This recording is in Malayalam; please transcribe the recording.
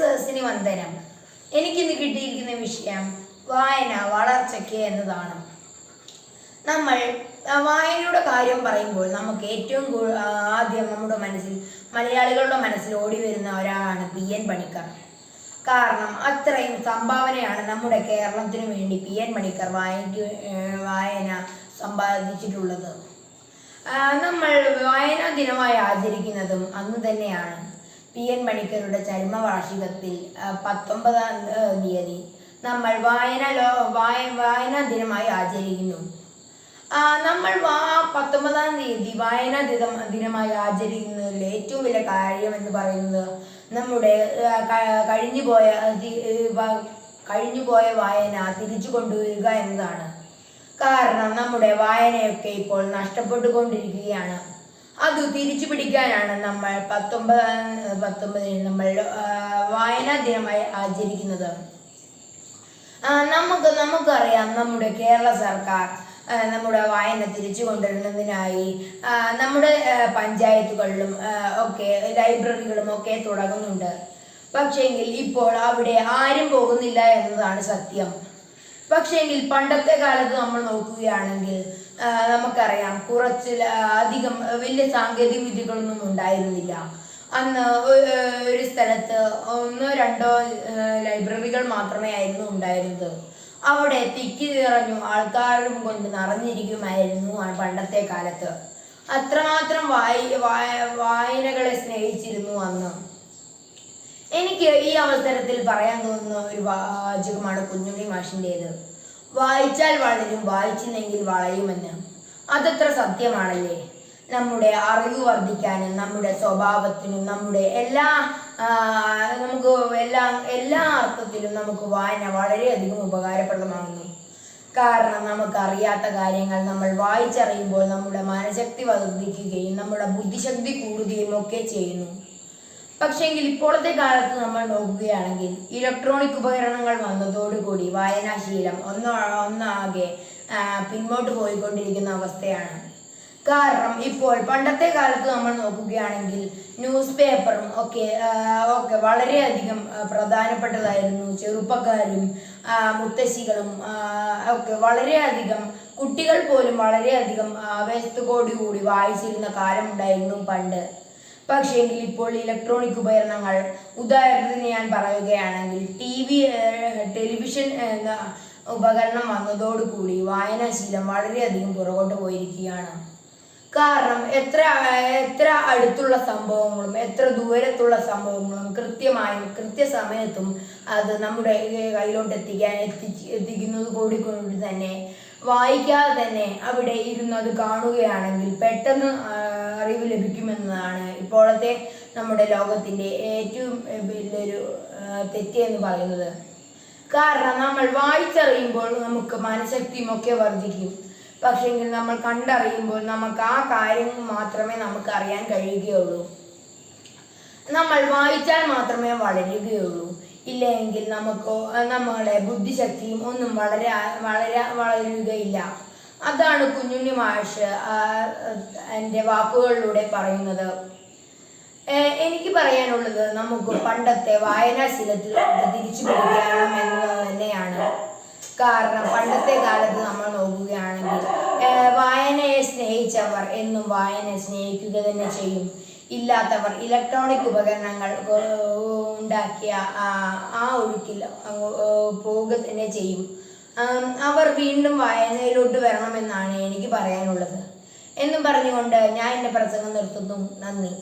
സദസ്സിന് വന്ദനം. എനിക്കിന്ന് കിട്ടിയിരിക്കുന്ന വിഷയം വായന വളർച്ചയ്ക്ക് എന്നതാണ്. നമ്മൾ വായനയുടെ കാര്യം പറയുമ്പോൾ നമുക്ക് ഏറ്റവും ആദ്യം നമ്മുടെ മനസ്സിൽ മലയാളികളുടെ മനസ്സിൽ ഓടി വരുന്ന ഒരാളാണ് പി എൻ പണിക്കർ. കാരണം അത്രയും സംഭാവനയാണ് നമ്മുടെ കേരളത്തിനു വേണ്ടി പി എൻ പണിക്കർ വായനയ്ക്ക് വായന സമ്പാദിച്ചിട്ടുള്ളത്. നമ്മൾ വായനാ ദിനമായി ആചരിക്കുന്നതും അന്ന് തന്നെയാണ്. പി എൻ മണിക്കരുടെ ചരമവാർഷികത്തിൽ പത്തൊമ്പതാം തീയതി നമ്മൾ വായന ലോ വായ വായനാ ദിനമായി ആചരിക്കുന്നു. നമ്മൾ വാ പത്തൊമ്പതാം തീയതി വായനാ ദിനം ദിനമായി ആചരിക്കുന്നതിൽ ഏറ്റവും വലിയ കാര്യം എന്ന് പറയുന്നത് നമ്മുടെ കഴിഞ്ഞു പോയ കഴിഞ്ഞുപോയ പോയ കഴിഞ്ഞുപോയ വായന തിരിച്ചു കൊണ്ടുവരിക എന്നതാണ്. കാരണം നമ്മുടെ വായനയൊക്കെ ഇപ്പോൾ നഷ്ടപ്പെട്ടുകൊണ്ടിരിക്കുകയാണ്. അത് തിരിച്ചു പിടിക്കാനാണ് നമ്മൾ പത്തൊമ്പത് പത്തൊമ്പതിന് നമ്മൾ വായനാ ദിനമായി ആചരിക്കുന്നത്. നമുക്ക് നമുക്കറിയാം നമ്മുടെ കേരള സർക്കാർ നമ്മുടെ വായന തിരിച്ചു കൊണ്ടുവരുന്നതിനായി നമ്മുടെ പഞ്ചായത്തുകളിലും ഒക്കെ ലൈബ്രറികളും ഒക്കെ തുടങ്ങുന്നുണ്ട്. പക്ഷേങ്കിൽ ഇപ്പോൾ അവിടെ ആരും പോകുന്നില്ല എന്നതാണ് സത്യം. പക്ഷേങ്കിൽ പണ്ടത്തെ കാലത്ത് നമ്മൾ നോക്കുകയാണെങ്കിൽ നമുക്കറിയാം കുറച്ച് അധികം വലിയ സാങ്കേതിക വിദ്യകളൊന്നും ഉണ്ടായിരുന്നില്ല. അന്ന് ഒരു സ്ഥലത്ത് ഒന്നോ രണ്ടോ ലൈബ്രറികൾ മാത്രമേ ആയിരുന്നു ഉണ്ടായിരുന്നത്. അവിടെ തിക്കി നിറഞ്ഞു ആൾക്കാരും കൊണ്ട് നിറഞ്ഞിരിക്കുമായിരുന്നു പണ്ടത്തെ കാലത്ത്. അത്രമാത്രം വായി വായ- വായനകളെ സ്നേഹിച്ചിരുന്നു അന്ന്. എനിക്ക് ഈ അവസരത്തിൽ പറയാൻ തോന്നുന്ന ഒരു വാചകമാണ് കുഞ്ഞുണ്ണി മാഷിന്റെത് വായിച്ചാൽ വളരും വായിച്ചില്ലെങ്കിൽ വളയുമെന്ന്. അതത്ര സത്യമാണല്ലേ? നമ്മുടെ അറിവ് വർദ്ധിക്കാനും നമ്മുടെ സ്വഭാവത്തിനും നമ്മുടെ എല്ലാ നമുക്ക് എല്ലാ എല്ലാ അർത്ഥത്തിലും നമുക്ക് വായന വളരെയധികം ഉപകാരപ്രദമാകുന്നു. കാരണം നമുക്കറിയാത്ത കാര്യങ്ങൾ നമ്മൾ വായിച്ചറിയുമ്പോൾ നമ്മുടെ മനഃശക്തി വർദ്ധിക്കുകയും നമ്മുടെ ബുദ്ധിശക്തി കൂടുകയും ഒക്കെ ചെയ്യുന്നു. പക്ഷെങ്കിൽ ഇപ്പോഴത്തെ കാലത്ത് നമ്മൾ നോക്കുകയാണെങ്കിൽ ഇലക്ട്രോണിക് ഉപകരണങ്ങൾ വന്നതോടുകൂടി വായനാശീലം ഒന്നോ ഒന്നാകെ പിന്നോട്ട് പോയിക്കൊണ്ടിരിക്കുന്ന അവസ്ഥയാണ്. കാരണം ഇപ്പോൾ പണ്ടത്തെ കാലത്ത് നമ്മൾ നോക്കുകയാണെങ്കിൽ ന്യൂസ് പേപ്പറും ഒക്കെ ഒക്കെ വളരെയധികം പ്രധാനപ്പെട്ടതായിരുന്നു. ചെറുപ്പക്കാരും മുത്തശ്ശികളും ഒക്കെ വളരെയധികം കുട്ടികൾ പോലും വളരെയധികം ആവേശത്തോടുകൂടി വായിച്ചിരുന്ന കാലമുണ്ടായിരുന്നു പണ്ട്. പക്ഷേങ്കിൽ ഇപ്പോൾ ഇലക്ട്രോണിക് ഉപകരണങ്ങൾ ഉദാഹരണത്തിന് ഞാൻ പറയുകയാണെങ്കിൽ ടി വി ടെലിവിഷൻ എന്ന ഉപകരണം വന്നതോടുകൂടി വായനാശീലം വളരെയധികം പുറകോട്ട് പോയിരിക്കുകയാണ്. കാരണം എത്ര എത്ര അടുത്തുള്ള സംഭവങ്ങളും എത്ര ദൂരത്തുള്ള സംഭവങ്ങളും കൃത്യമായും കൃത്യസമയത്തും അത് നമ്മുടെ കയ്യിലോട്ട് എത്തിക്കാൻ എത്തിച്ച് എത്തിക്കുന്നത് കൂടിക്കൊണ്ട് തന്നെ വായിക്കാതെ തന്നെ അവിടെ ഇരുന്ന് അത് കാണുകയാണെങ്കിൽ പെട്ടെന്ന് അറിവ് ലഭിക്കുമെന്നതാണ് ഇപ്പോഴത്തെ നമ്മുടെ ലോകത്തിന്റെ ഏറ്റവും വലിയൊരു തെറ്റെന്ന് പറയുന്നത്. കാരണം നമ്മൾ വായിച്ചറിയുമ്പോൾ നമുക്ക് മനഃശക്തിയും ഒക്കെ വർദ്ധിക്കും. പക്ഷെങ്കിൽ നമ്മൾ കണ്ടറിയുമ്പോൾ നമുക്ക് ആ കാര്യങ്ങൾ മാത്രമേ നമുക്ക് അറിയാൻ കഴിയുകയുള്ളൂ. നമ്മൾ വായിച്ചാൽ മാത്രമേ വളരുകയുള്ളൂ. ഇല്ലെങ്കിൽ നമുക്ക് നമ്മുടെ ബുദ്ധിശക്തിയും ഒന്നും വളരാ വളരാ വളരുകയില്ല. അതാണ് കുഞ്ഞുണ്ണി മാഷ് എന്റെ വാക്കുകളിലൂടെ പറയുന്നത്. എനിക്ക് പറയാനുള്ളത് നമുക്ക് പണ്ടത്തെ വായനാശീലത്തിൽ തിരിച്ചു പിടിക്കണം എന്ന് തന്നെയാണ്. കാരണം പണ്ടത്തെ കാലത്ത് നമ്മൾ നോക്കുകയാണെങ്കിൽ വായനയെ സ്നേഹിച്ചവർ എന്നും വായനയെ സ്നേഹിക്കുക തന്നെ ചെയ്യും. ഇല്ലാത്തവർ ഇലക്ട്രോണിക് ഉപകരണങ്ങൾ ഉണ്ടാക്കിയ ആ- ഒഴുക്കിൽ പോവുക തന്നെ ചെയ്യും. അവർ വീണ്ടും വായനയിലോട്ട് വരണമെന്നാണ് എനിക്ക് പറയാനുള്ളത്. എന്നും പറഞ്ഞുകൊണ്ട് ഞാൻ എന്റെ പ്രസംഗം നിർത്തുന്നു. നന്ദി.